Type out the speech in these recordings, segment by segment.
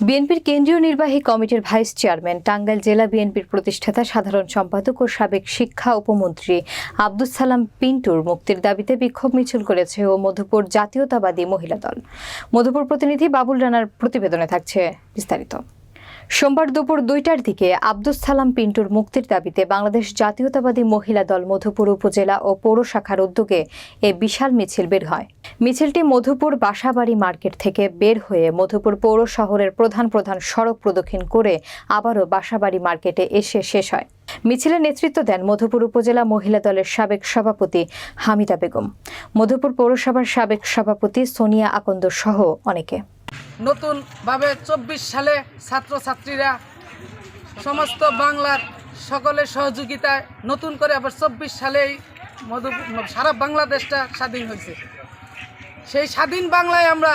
বিএনপির কেন্দ্রীয় নির্বাহী কমিটির ভাইস চেয়ারম্যান, টাঙ্গাইল জেলা বিএনপির প্রতিষ্ঠাতা, সাধারণ সম্পাদক ও সাবেক শিক্ষা উপমন্ত্রী আব্দুস সালাম পিন্টুর মুক্তির দাবিতে বিক্ষোভ মিছিল করেছে ও মধুপুর জাতীয়তাবাদী মহিলা দল। মধুপুর প্রতিনিধি বাবুল রানার প্রতিবেদনে থাকছে বিস্তারিত। সোমবার দুপুর দুইটার দিকে আব্দুস সালাম পিন্টুর মুক্তির দাবিতে বাংলাদেশ জাতীয়তাবাদী মহিলা দল মধুপুর উপজেলা ও পৌর শাখার উদ্যোগে এ বিশাল মিছিল বের হয়। মিছিলটি মধুপুর বাসাবাড়ি মার্কেট থেকে বের হয়ে মধুপুর পৌর শহরের প্রধান প্রধান সড়ক প্রদক্ষিণ করে আবারও বাসাবাড়ি মার্কেটে এসে শেষ হয়। মিছিলে নেতৃত্ব দেন মধুপুর উপজেলা মহিলা দলের সাবেক সভাপতি হামিদা বেগম। মধুপুর পৌরসভার সাবেক সভাপতি সোনিয়া আকন্দ সহ অনেকে। নতুনভাবে চব্বিশ সালে ছাত্রছাত্রীরা সমস্ত বাংলার সকলের সহযোগিতায় নতুন করে আবার চব্বিশ সালেই মধু সারা বাংলাদেশটা স্বাধীন হয়েছে। সেই স্বাধীন বাংলায় আমরা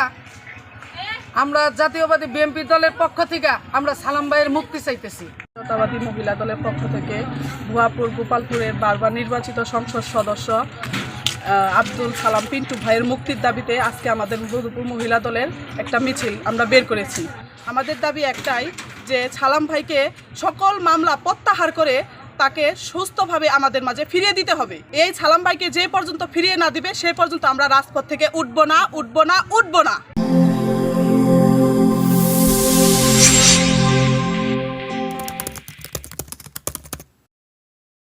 আমরা জাতীয়বাদী বিএনপি দলের পক্ষ থেকে আমরা সালাম ভাইয়ের মুক্তি চাইতেছি। জাতীয়তাবাদী মহিলা দলের পক্ষ থেকে ভুয়াপুর গোপালপুরের বারবার নির্বাচিত সংসদ সদস্য আব্দুল সালাম পিন্টু ভাইয়ের মুক্তির দাবিতে আজকে আমাদের মধুপুর মহিলা দলের একটা মিছিল আমরা বের করেছি। আমাদের দাবি একটাই যে সালাম ভাইকে সকল মামলা প্রত্যাহার করে তাকে সুস্থভাবে আমাদের মাঝে ফিরিয়ে দিতে হবে। এই সালাম ভাইকে যে পর্যন্ত ফিরিয়ে না দিবে সে পর্যন্ত আমরা রাজপথ থেকে উঠবো না উঠবো না উঠবো না।